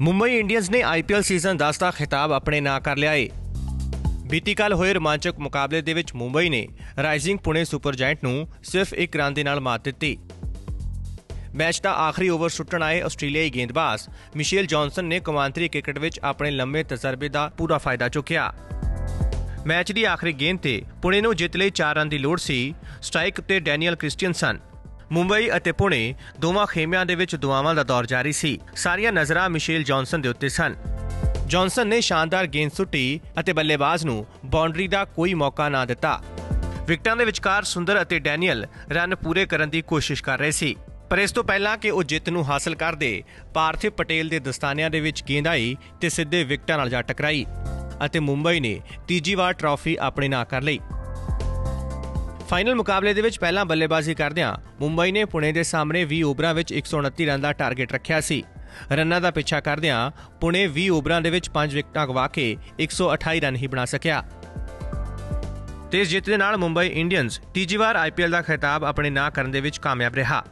Mumbai Indians ਨੇ IPL season 10 ਦਾ ਖਿਤਾਬ ਆਪਣੇ ਨਾਂ ਕਰ ਲਿਆ ਏ। ਬੀਤੀ ਕੱਲ ਹੋਏ ਰੋਮਾਂਚਕ ਮੁਕਾਬਲੇ ਦੇ ਵਿੱਚ ਮੁੰਬਈ ਨੇ ਰਾਈਜ਼ਿੰਗ ਪੁਣੇ ਸੁਪਰ ਜਾਇੰਟ ਨੂੰ ਸਿਰਫ ਇੱਕ ਰਨ ਦੇ ਨਾਲ ਮਾਤ ਦਿੱਤੀ। ਮੈਚ ਦਾ ਆਖਰੀ ਓਵਰ ਸੁੱਟਣ ਆਏ ਆਸਟ੍ਰੇਲੀਆਈ ਗੇਂਦਬਾਜ਼ ਮਿਸ਼ੇਲ ਜੌਨਸਨ ਨੇ ਕਮਾਂਤਰੀ ਕ੍ਰਿਕਟ ਵਿੱਚ ਆਪਣੇ ਲੰਮੇ ਤਜਰਬੇ ਦਾ ਪੂਰਾ ਫਾਇਦਾ ਚੁੱਕਿਆ। ਮੈਚ ਦੀ ਆਖਰੀ ਗੇਂਦ ਤੇ ਪੁਣੇ ਨੂੰ ਜਿੱਤ ਲਈ 4 ਰਨ ਦੀ ਲੋੜ ਸੀ। ਸਟ੍ਰਾਈਕ ਤੇ ਡੈਨੀਅਲ ਕ੍ਰਿਸਟੀਅਨਸਨ ਮੁੰਬਈ ਅਤੇ ਪੁਣੇ ਦੋਵਾਂ ਖੇਮਿਆਂ ਦੇ ਵਿੱਚ ਦੁਆਵਾਂ ਦਾ ਦੌਰ ਜਾਰੀ ਸੀ। ਸਾਰੀਆਂ ਨਜ਼ਰਾਂ ਮਿਸ਼ੇਲ ਜੌਨਸਨ ਦੇ ਉੱਤੇ ਸਨ। ਜੌਨਸਨ ਨੇ ਸ਼ਾਨਦਾਰ ਗੇਂਦ ਸੁੱਟੀ ਅਤੇ ਬੱਲੇਬਾਜ਼ ਨੂੰ ਬਾਉਂਡਰੀ ਦਾ ਕੋਈ ਮੌਕਾ ਨਾ ਦਿੱਤਾ। ਵਿਕਟਾਂ ਦੇ ਵਿਚਕਾਰ ਸੁੰਦਰ ਅਤੇ ਡੈਨੀਅਲ ਰਨ ਪੂਰੇ ਕਰਨ ਦੀ ਕੋਸ਼ਿਸ਼ ਕਰ ਰਹੇ ਸੀ। ਪਰ ਇਸ ਤੋਂ ਪਹਿਲਾਂ ਕਿ ਉਹ ਜਿੱਤ ਨੂੰ ਹਾਸਲ ਕਰਦੇ, ਪਾਰਥਿਵ ਪਟੇਲ ਦੇ ਦਸਤਾਨਿਆਂ ਦੇ ਵਿੱਚ ਗੇਂਦ ਆਈ ਤੇ ਸਿੱਧੇ ਵਿਕਟਾਂ ਨਾਲ ਜਾ ਟਕਰਾਈ ਅਤੇ ਮੁੰਬਈ ਨੇ ਤੀਜੀ ਵਾਰ ਟਰਾਫੀ ਆਪਣੇ ਨਾਂ ਕਰ ਲਈ। ਫਾਈਨਲ ਮੁਕਾਬਲੇ ਦੇ ਵਿੱਚ ਪਹਿਲਾਂ ਬੱਲੇਬਾਜ਼ੀ ਕਰਦਿਆਂ ਮੁੰਬਈ ਨੇ ਪੁਣੇ ਦੇ ਸਾਹਮਣੇ 20 ਓਵਰਾਂ ਵਿੱਚ 129 ਰਨ ਦਾ ਟਾਰਗੇਟ ਰੱਖਿਆ ਸੀ। ਰਨਾਂ ਦਾ ਪਿੱਛਾ ਕਰਦਿਆਂ ਪੁਣੇ 20 ਓਵਰਾਂ ਦੇ ਵਿੱਚ 5 ਵਿਕਟਾਂ ਗਵਾ ਕੇ 128 ਰਨ ਹੀ ਬਣਾ ਸਕਿਆ। ਤੇ ਇਸ ਜਿੱਤ ਦੇ ਨਾਲ ਮੁੰਬਈ ਇੰਡੀਅਨਸ ਤੀਜੀ ਵਾਰ ਆਈਪੀਐਲ ਦਾ ਖਿਤਾਬ ਆਪਣੇ ਨਾਂ ਕਰਨ ਦੇ ਵਿੱਚ ਕਾਮਯਾਬ ਰਿਹਾ।